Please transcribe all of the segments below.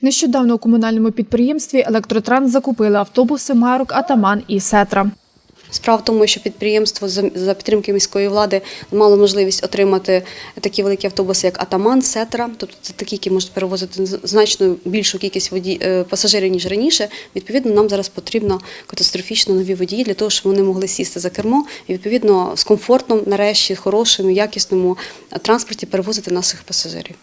Нещодавно у комунальному підприємстві Електротранс закупили автобуси марок Атаман і Сетра. Справа в тому, що підприємство за підтримки міської влади мало можливість отримати такі великі автобуси, як Атаман, Сетра, тобто це такі, які можуть перевозити значно більшу кількість воді... е, пасажирів, ніж раніше. Відповідно, нам зараз потрібно катастрофічно нові водії для того, щоб вони могли сісти за кермо і відповідно з комфортом, нарешті, хорошому, якісному транспорті перевозити наших пасажирів.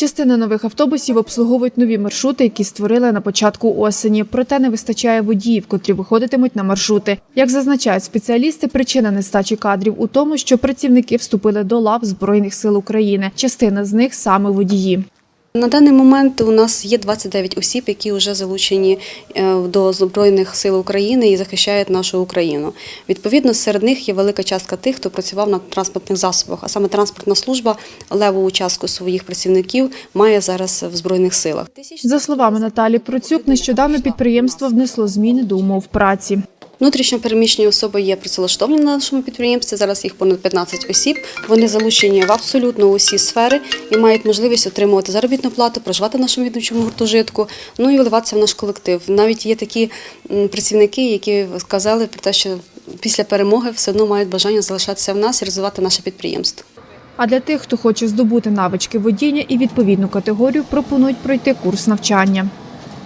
Частина нових автобусів обслуговують нові маршрути, які створили на початку осені. Проте не вистачає водіїв, котрі виходитимуть на маршрути. Як зазначають спеціалісти, причина нестачі кадрів у тому, що працівники вступили до лав Збройних сил України. Частина з них саме водії. На даний момент у нас є 29 осіб, які вже залучені е, до Збройних сил України і захищають нашу Україну. Відповідно, серед них є велика частка тих, хто працював на транспортних засобах, а саме транспортна служба левову частку своїх працівників має зараз в Збройних силах. За словами Наталі Процюк, нещодавно підприємство внесло зміни до умов праці. Внутрішньо переміщені особи є працевлаштовані на нашому підприємстві. Зараз їх понад 15 осіб. Вони залучені в абсолютно усі сфери і мають можливість отримувати заробітну плату, проживати в нашому відомчому гуртожитку, ну і вливатися в наш колектив. Навіть є такі працівники, які сказали про те, що після перемоги все одно мають бажання залишатися в нас і розвивати наше підприємство. А для тих, хто хоче здобути навички водіння і відповідну категорію, пропонують пройти курс навчання.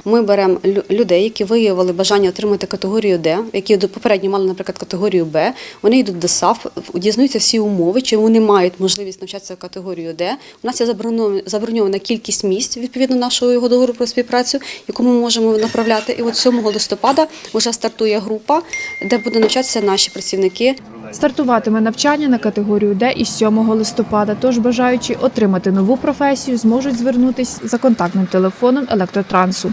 Ми беремо лю- людей, які виявили бажання отримати категорію Д, які попередньо мали, наприклад, категорію Б. Вони йдуть до САФ, дізнаються всі умови, чи вони мають можливість навчатися в категорію Д. У нас є заброньована- кількість місць відповідно нашого його договору про співпрацю, яку ми можемо направляти. І от 7 листопада вже стартує група, де будуть навчатися наші працівники. Стартуватиме навчання на категорію Д із 7 листопада. Тож бажаючи отримати нову професію, зможуть звернутись за контактним телефоном електротрансу.